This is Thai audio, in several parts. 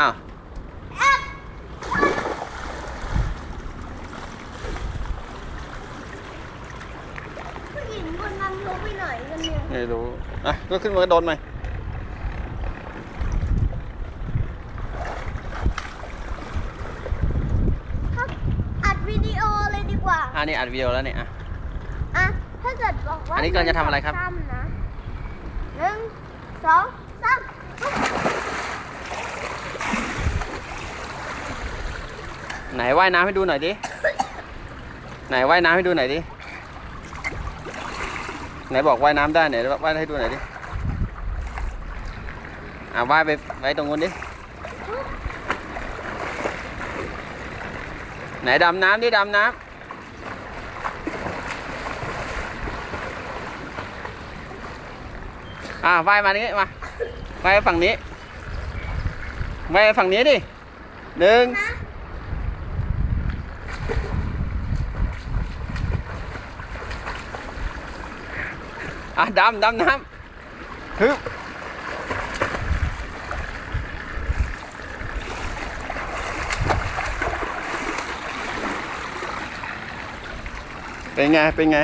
อ้าวผู้หญิงคนนั้นลงไปไหนกันเนี่ยไม่รู้อะก็ขึ้นมากระโดดไหมครับอัดวิดีโอเลยดีกว่า อ่านี่อัดวิดีโอแล้วเนี่ยอะ อะ ถ้าเกิดบอกว่าอันนี้กำลังจะทำอะไรครับซ้ำนะหนึ่งสองสาม ไหนว่ายน้ำให้ดูหน่อยดิ ไหนว่ายน้ำให้ดูหน่อยดิ ไหนบอกว่ายน้ำได้ไหนว่ายให้ดูหน่อยดิ อะว่ายไปไว้ตรงนู้นดิ ไหนดำน้ำดิดำน้ำอะว่ายมานี้มาว่ายฝั่งนี้ว่ายฝั่งนี้ดิหนึ่ง อะดำดำน้ำฮึบเป็นไง เป็นไง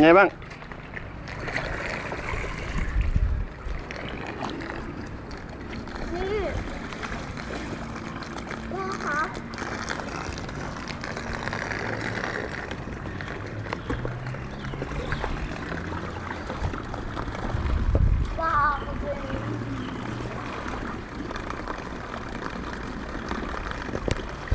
ไงบ้าง